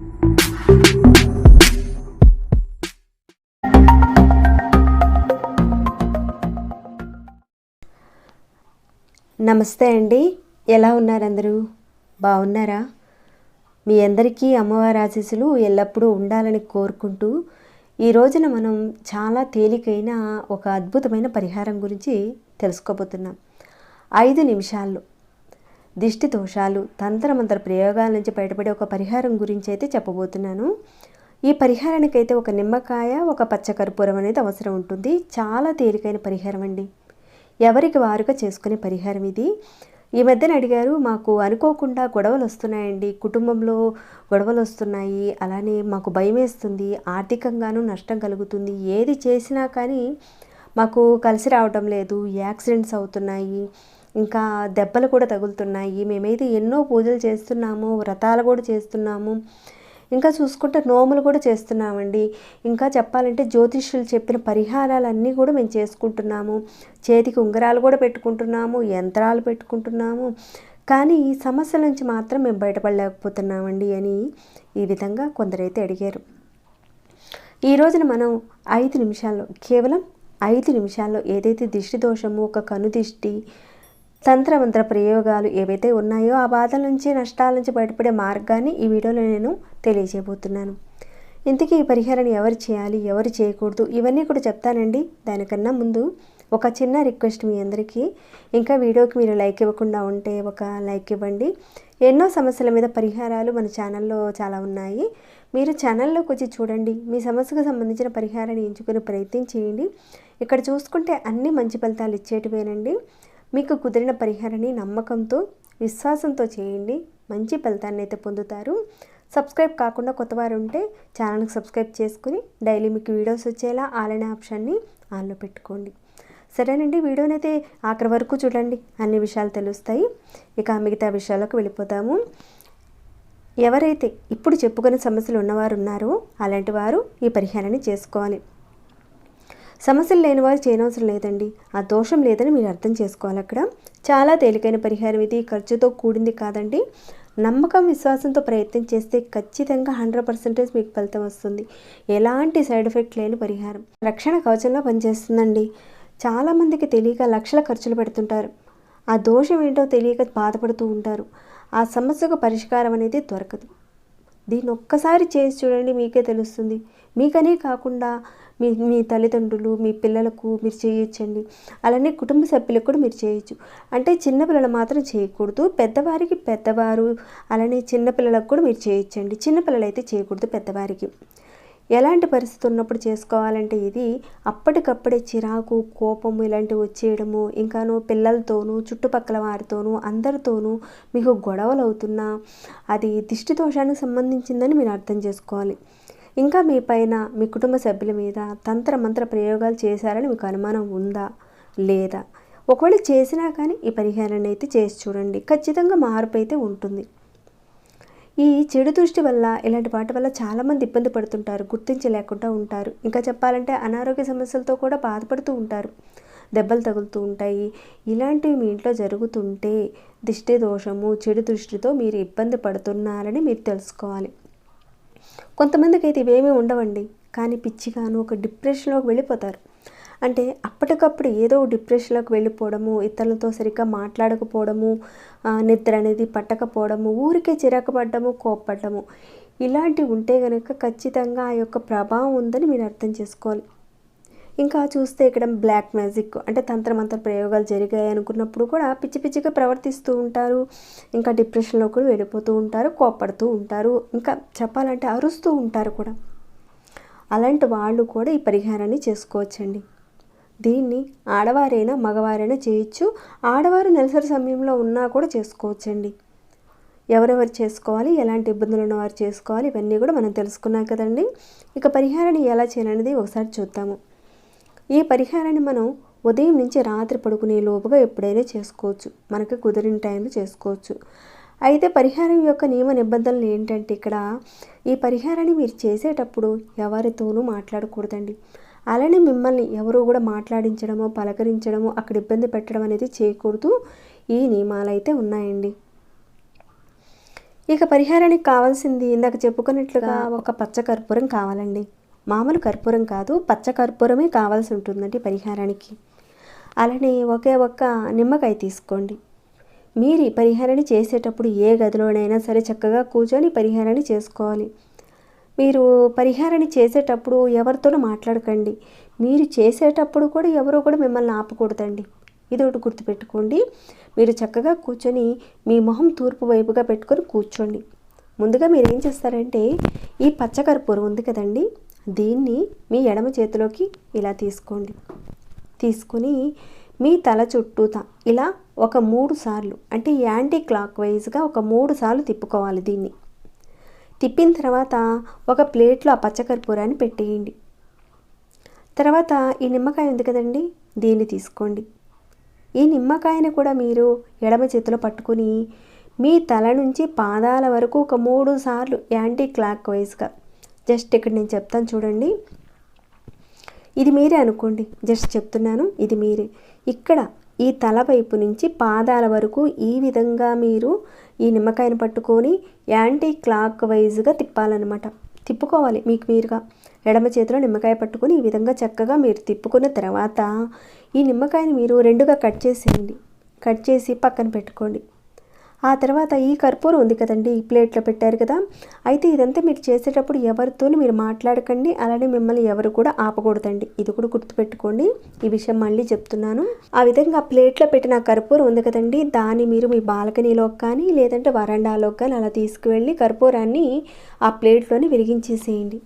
నమస్తే అండి. ఎలా ఉన్నారు అందరూ బాగున్నారా? మీ అందరికీ అమ్మవారి ఆశీస్సులు ఎల్లప్పుడూ ఉండాలని కోరుకుంటూ ఈ రోజున మనం చాలా తేలికైన ఒక అద్భుతమైన పరిహారం గురించి తెలుసుకోబోతున్నాం. ఐదు నిమిషాల్లో దిష్టి దోషాలు తంత్రమంత్ర ప్రయోగాల నుంచి బయటపడే ఒక పరిహారం గురించి అయితే చెప్పబోతున్నాను. ఈ పరిహారానికైతే ఒక నిమ్మకాయ ఒక పచ్చకర్పూరం అనేది అవసరం ఉంటుంది. చాలా తేలికైన పరిహారం అండి. ఎవరికి వారుగా చేసుకునే పరిహారం ఇది? ఈ మధ్యన అడిగారు మాకు అనుకోకుండా గొడవలు వస్తున్నాయండి. కుటుంబంలో గొడవలు వస్తున్నాయి. అలానే మాకు భయం వేస్తుంది. ఆర్థికంగానూ నష్టం కలుగుతుంది. ఏది చేసినా కానీ మాకు కలిసి రావటం లేదు. యాక్సిడెంట్స్ అవుతున్నాయి. ఇంకా దెబ్బలు కూడా తగులుతున్నాయి. మేమైతే ఎన్నో పూజలు చేస్తున్నాము వ్రతాలు కూడా చేస్తున్నాము. ఇంకా చూసుకుంటే నోములు కూడా చేస్తున్నామండి. ఇంకా చెప్పాలంటే జ్యోతిష్యులు చెప్పిన పరిహారాలన్నీ కూడా మేము చేసుకుంటున్నాము. చేతికి ఉంగరాలు కూడా పెట్టుకుంటున్నాము యంత్రాలు పెట్టుకుంటున్నాము. కానీ ఈ సమస్యల నుంచి మాత్రం మేము బయటపడలేకపోతున్నామండి అని ఈ విధంగా కొందరైతే అడిగారు. ఈ రోజున మనం ఐదు నిమిషాల్లో కేవలం ఐదు నిమిషాల్లో ఏదైతే దిష్టి దోషము ఒక కను దిష్టి తంత్రమంత్ర ప్రయోగాలు ఏవైతే ఉన్నాయో ఆ బాధల నుంచి నష్టాల నుంచి బయటపడే మార్గాన్ని ఈ వీడియోలో నేను తెలియజేయబోతున్నాను. ఇంతకీ ఈ పరిహారాన్ని ఎవరు చేయాలి ఎవరు చేయకూడదు ఇవన్నీ కూడా చెప్తానండి. దానికన్నా ముందు ఒక చిన్న రిక్వెస్ట్ మీ అందరికీ. ఇంకా వీడియోకి మీరు లైక్ ఇవ్వకుండా ఉంటే ఒక లైక్ ఇవ్వండి. ఎన్నో సమస్యల మీద పరిహారాలు మన ఛానల్లో చాలా ఉన్నాయి. మీరు ఛానల్లోకి వచ్చి చూడండి. మీ సమస్యకు సంబంధించిన పరిహారాన్ని ఎంచుకునే ప్రయత్నం చేయండి ఇక్కడ చూసుకుంటే అన్ని మంచి ఫలితాలు ఇచ్చేటివేనండి. మీకు కుదిరిన పరిహారాన్ని నమ్మకంతో విశ్వాసంతో చేయండి. మంచి ఫలితాన్ని అయితే పొందుతారు. సబ్స్క్రైబ్ కాకుండా కొత్తవారు ఉంటే ఛానల్కి సబ్స్క్రైబ్ చేసుకుని డైలీ మీకు వీడియోస్ వచ్చేలా ఆలైన ఆప్షన్ని ఆన్లో పెట్టుకోండి. సరేనండి వీడియోని అయితే ఆఖరి వరకు చూడండి. అన్ని విషయాలు తెలుస్తాయి. ఇక మిగతా విషయాలకు వెళ్ళిపోతాము ఎవరైతే ఇప్పుడు చెప్పుకునే సమస్యలు ఉన్నవారు ఉన్నారో అలాంటి వారు ఈ పరిహారాన్ని చేసుకోవాలి. సమస్యలు లేని వారు చేయనవసరం లేదండి. ఆ దోషం లేదని మీరు అర్థం చేసుకోవాలి అక్కడ. చాలా తేలికైన పరిహారం ఇది. ఖర్చుతో కూడింది కాదండి. నమ్మకం విశ్వాసంతో ప్రయత్నం చేస్తే ఖచ్చితంగా హండ్రెడ్ పర్సెంటేజ్ మీకు ఫలితం వస్తుంది. ఎలాంటి సైడ్ ఎఫెక్ట్ లేని పరిహారం. రక్షణ కవచంలో పనిచేస్తుందండి. చాలామందికి తెలియక లక్షల ఖర్చులు పెడుతుంటారు. ఆ దోషం ఏంటో తెలియక బాధపడుతూ ఉంటారు. ఆ సమస్యకు పరిష్కారం అనేది దొరకదు. దీన్ని ఒక్కసారి చేసి చూడండి మీకే తెలుస్తుంది. మీకనే కాకుండా మీ మీ తల్లిదండ్రులు మీ పిల్లలకు మీరు చేయొచ్చండి. అలానే కుటుంబ సభ్యులకు కూడా మీరు చేయొచ్చు. అంటే చిన్నపిల్లలు మాత్రం చేయకూడదు. పెద్దవారికి పెద్దవారు అలానే చిన్నపిల్లలకు కూడా మీరు చేయొచ్చండి. చిన్నపిల్లలు అయితే చేయకూడదు పెద్దవారికి. ఎలాంటి పరిస్థితి ఉన్నప్పుడు చేసుకోవాలంటే ఇది అప్పటికప్పుడే చిరాకు కోపం ఇలాంటివి వచ్చేయడము ఇంకాను పిల్లలతోనూ చుట్టుపక్కల వారితోనూ అందరితోనూ మీకు గొడవలు అవుతున్నా అది దిష్టి దోషానికి సంబంధించిందని మీరు అర్థం చేసుకోవాలి. ఇంకా మీ పైన మీ కుటుంబ సభ్యుల మీద తంత్ర మంత్ర ప్రయోగాలు చేశారని మీకు అనుమానం ఉందా? లేదా? ఒకవేళ చేసినా కానీ ఈ పరిహారాన్ని అయితే చేసి చూడండి. ఖచ్చితంగా మార్పు అయితే ఉంటుంది. ఈ చెడు దృష్టి వల్ల ఇలాంటి వాటి వల్ల చాలామంది ఇబ్బంది పడుతుంటారు గుర్తించలేకుండా ఉంటారు. ఇంకా చెప్పాలంటే అనారోగ్య సమస్యలతో కూడా బాధపడుతూ ఉంటారు. దెబ్బలు తగులుతూ ఉంటాయి. ఇలాంటివి మీ ఇంట్లో జరుగుతుంటే దిష్టి దోషము చెడు దృష్టితో మీరు ఇబ్బంది పడుతున్నారని మీరు తెలుసుకోవాలి. కొంతమందికి అయితే ఇవేమీ ఉండవండి. కానీ పిచ్చిగాను ఒక డిప్రెషన్లోకి వెళ్ళిపోతారు. అంటే అప్పటికప్పుడు ఏదో డిప్రెషన్లోకి వెళ్ళిపోవడము ఇతరులతో సరిగ్గా మాట్లాడకపోవడము నిద్ర అనేది పట్టకపోవడము ఊరికే చిరాకు పడ్డము ఇలాంటివి ఉంటే కనుక ఖచ్చితంగా ఆ యొక్క ప్రభావం ఉందని మీరు అర్థం చేసుకోవాలి. ఇంకా చూస్తే ఇక్కడ బ్లాక్ మ్యాజిక్ అంటే తంత్రమంత్ర ప్రయోగాలు జరిగాయి అనుకున్నప్పుడు కూడా పిచ్చి పిచ్చిగా ప్రవర్తిస్తూ ఉంటారు. ఇంకా డిప్రెషన్లో కూడా వెళ్ళిపోతూ ఉంటారు కోప్పడుతూ ఉంటారు ఇంకా చెప్పాలంటే అరుస్తూ ఉంటారు కూడా. అలాంటి వాళ్ళు కూడా ఈ పరిహారాన్ని చేసుకోవచ్చండి. దీన్ని ఆడవారైనా మగవారైనా చేయొచ్చు. ఆడవారు నెలసరి సమయంలో ఉన్నా కూడా చేసుకోవచ్చండి. ఎవరెవరు చేసుకోవాలి ఎలాంటి ఇబ్బందులు ఉన్నవారు చేసుకోవాలి ఇవన్నీ కూడా మనం తెలుసుకున్నాం కదండి. ఇక పరిహారాన్ని ఎలా చేయాలనేది ఒకసారి చూద్దాము. ఈ పరిహారాన్ని మనం ఉదయం నుంచి రాత్రి పడుకునే లోపుగా ఎప్పుడైనా చేసుకోవచ్చు. మనకి కుదిరిన టైంలో చేసుకోవచ్చు. అయితే పరిహారం యొక్క నియమ నిబంధనలు ఏంటంటే ఇక్కడ ఈ పరిహారాన్ని మీరు చేసేటప్పుడు ఎవరితోనూ మాట్లాడకూడదండి. అలానే మిమ్మల్ని ఎవరు కూడా మాట్లాడించడమో పలకరించడమో అక్కడ ఇబ్బంది పెట్టడం అనేది చేయకూడదు. ఈ నియమాలు అయితే ఉన్నాయండి. ఇక పరిహారానికి కావాల్సింది ఇందాక చెప్పుకున్నట్లుగా ఒక పచ్చ కర్పూరం కావాలండి. మామూలు కర్పూరం కాదు పచ్చ కర్పూరమే కావాల్సి ఉంటుందండి పరిహారానికి. అలానే ఒకే ఒక్క నిమ్మకాయ తీసుకోండి. మీరు ఈ పరిహారాన్ని చేసేటప్పుడు ఏ గదిలోనైనా సరే చక్కగా కూర్చొని పరిహారాన్ని చేసుకోవాలి. మీరు పరిహారాన్ని చేసేటప్పుడు ఎవరితోనూ మాట్లాడకండి. మీరు చేసేటప్పుడు కూడా ఎవరో కూడా మిమ్మల్ని ఆపకూడదండి. ఇది ఒకటి గుర్తుపెట్టుకోండి. మీరు చక్కగా కూర్చొని మీ మొహం తూర్పు వైపుగా పెట్టుకొని కూర్చోండి. ముందుగా మీరు ఏం చేస్తారంటే ఈ పచ్చకర్పూరం ఉంది కదండి దీన్ని మీ ఎడమ చేతిలోకి ఇలా తీసుకోండి. తీసుకుని మీ తల చుట్టూత ఇలా ఒక మూడు సార్లు అంటే యాంటీ క్లాక్ వైజ్గా ఒక మూడు సార్లు తిప్పుకోవాలి దీన్ని. తిప్పిన తర్వాత ఒక ప్లేట్లో ఆ పచ్చకర్పూరాన్ని పెట్టేయండి. తర్వాత ఈ నిమ్మకాయ ఉంది కదండి దీన్ని తీసుకోండి. ఈ నిమ్మకాయని కూడా మీరు ఎడమ చేతిలో పట్టుకుని మీ తల నుంచి పాదాల వరకు ఒక మూడు సార్లు యాంటీ క్లాక్ వైజ్గా జస్ట్ ఇక్కడ నేను చెప్తాను చూడండి. ఇది మీరే అనుకోండి. జస్ట్ చెప్తున్నాను ఇది మీరే. ఇక్కడ ఈ తల వైపు నుంచి పాదాల వరకు ఈ విధంగా మీరు ఈ నిమ్మకాయను పట్టుకొని యాంటీ క్లాక్ వైజ్గా తిప్పాలన్నమాట. తిప్పుకోవాలి మీకు మీరుగా. ఎడమ చేతిలో నిమ్మకాయ పట్టుకొని ఈ విధంగా చక్కగా మీరు తిప్పుకున్న తర్వాత ఈ నిమ్మకాయని మీరు రెండుగా కట్ చేసేయండి. కట్ చేసి పక్కన పెట్టుకోండి. ఆ తర్వాత ఈ కర్పూరం ఉంది కదండి ఈ ప్లేట్లో పెట్టారు కదా. అయితే ఇదంతా మీరు చేసేటప్పుడు ఎవరితోనూ మీరు మాట్లాడకండి అలానే మిమ్మల్ని ఎవరు కూడా ఆపకూడదండి. ఇది కూడా గుర్తుపెట్టుకోండి. ఈ విషయం మళ్ళీ చెప్తున్నాను. ఆ విధంగా ప్లేట్లో పెట్టిన కర్పూరం ఉంది కదండి దాన్ని మీరు మీ బాల్కనీలోకి కానీ లేదంటే వరండాలోకి కానీ అలా తీసుకువెళ్ళి కర్పూరాన్ని ఆ ప్లేట్లోని వెలిగించేసేయండి.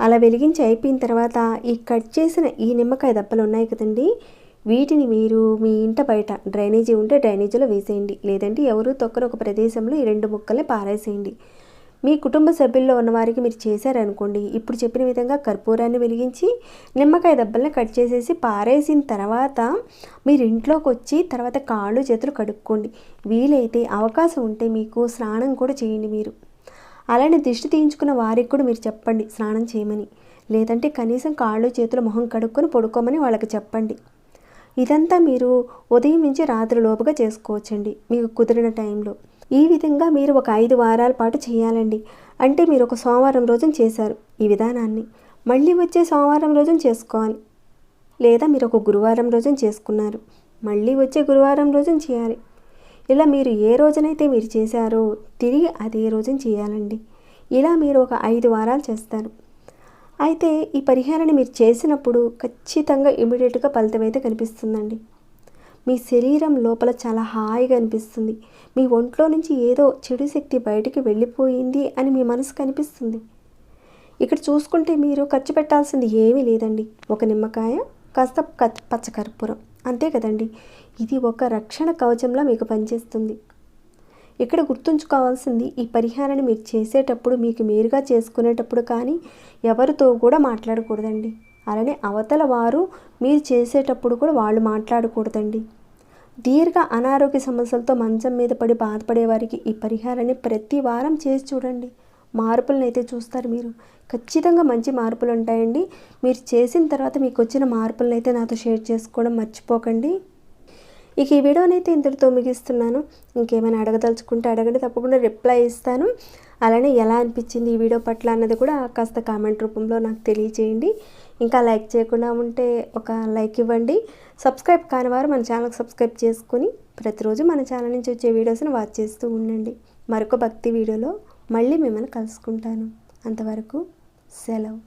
అలా వెలిగించి అయిపోయిన తర్వాత ఈ కట్ చేసిన ఈ నిమ్మకాయ దెబ్బలు ఉన్నాయి కదండి వీటిని మీరు మీ ఇంట బయట డ్రైనేజీ ఉంటే డ్రైనేజీలో వేసేయండి. లేదంటే ఎవరు తొక్కరు ఒక ప్రదేశంలో ఈ రెండు ముక్కలే పారేసేయండి. మీ కుటుంబ సభ్యుల్లో ఉన్నవారికి మీరు చేశారనుకోండి. ఇప్పుడు చెప్పిన విధంగా కర్పూరాన్ని వెలిగించి నిమ్మకాయ దెబ్బల్ని కట్ చేసేసి పారేసిన తర్వాత మీరు ఇంట్లోకి వచ్చి తర్వాత కాళ్ళు చేతులు కడుక్కోండి. వీలైతే అవకాశం ఉంటే మీకు స్నానం కూడా చేయండి మీరు. అలానే దిష్టి తీయించుకున్న వారికి కూడా మీరు చెప్పండి స్నానం చేయమని. లేదంటే కనీసం కాళ్ళు చేతులు మొహం కడుక్కొని పడుకోమని వాళ్ళకి చెప్పండి. ఇదంతా మీరు ఉదయం నుంచి రాత్రి లోపుగా చేసుకోవచ్చండి మీకు కుదిరిన టైంలో. ఈ విధంగా మీరు ఒక ఐదు వారాల పాటు చేయాలండి. అంటే మీరు ఒక సోమవారం రోజున చేశారు ఈ విధానాన్ని. మళ్ళీ వచ్చే సోమవారం రోజున చేసుకోవాలి. లేదా మీరు ఒక గురువారం రోజున చేసుకున్నారు. మళ్ళీ వచ్చే గురువారం రోజున చేయాలి. ఇలా మీరు ఏ రోజునైతే మీరు చేశారో తిరిగి అదే రోజున చేయాలండి. ఇలా మీరు ఒక ఐదు వారాలు చేస్తారు. అయితే ఈ పరిహారాన్ని మీరు చేసినప్పుడు ఖచ్చితంగా ఇమీడియట్గా ఫలితం అయితే కనిపిస్తుందండి. మీ శరీరం లోపల చాలా హాయిగా అనిపిస్తుంది. మీ ఒంట్లో నుంచి ఏదో చెడు శక్తి బయటికి వెళ్ళిపోయింది అని మీ మనసు కనిపిస్తుంది. ఇక్కడ చూసుకుంటే మీరు ఖర్చు పెట్టాల్సింది ఏమీ లేదండి. ఒక నిమ్మకాయ కాస్త పచ్చకర్పూరం అంతే కదండి. ఇది ఒక రక్షణ కవచంలా మీకు పనిచేస్తుంది. ఇక్కడ గుర్తుంచుకోవాల్సింది ఈ పరిహారాన్ని మీరు చేసేటప్పుడు మీకు మీరుగా చేసుకునేటప్పుడు కానీ ఎవరితో కూడా మాట్లాడకూడదండి. అలానే అవతల వారు మీరు చేసేటప్పుడు కూడా వాళ్ళు మాట్లాడకూడదండి. దీర్ఘ అనారోగ్య సమస్యలతో మంచం మీద పడి బాధపడే వారికి ఈ పరిహారాన్ని ప్రతి వారం చేసి చూడండి. మార్పులను అయితే చూస్తారు మీరు. ఖచ్చితంగా మంచి మార్పులు ఉంటాయండి మీరు చేసిన తర్వాత మీకు వచ్చిన మార్పులను అయితే నాతో షేర్ చేసుకోవడం మర్చిపోకండి. ఇక ఈ వీడియోని అయితే ఇంతటితో ముగిస్తున్నాను. ఇంకేమైనా అడగదలుచుకుంటే అడగండి తప్పకుండా రిప్లై ఇస్తాను. అలానే ఎలా అనిపించింది ఈ వీడియో పట్ల అన్నది కూడా కాస్త కామెంట్ రూపంలో నాకు తెలియజేయండి ఇంకా లైక్ చేయకుండా ఉంటే ఒక లైక్ ఇవ్వండి. సబ్స్క్రైబ్ కాని వారు మన ఛానల్కి సబ్స్క్రైబ్ చేసుకొని ప్రతిరోజు మన ఛానల్ నుంచి వచ్చే వీడియోస్ని వాచ్ చేస్తూ ఉండండి. మరొక భక్తి వీడియోలో మళ్ళీ మిమ్మల్ని కలుసుకుంటాను. అంతవరకు సెలవు.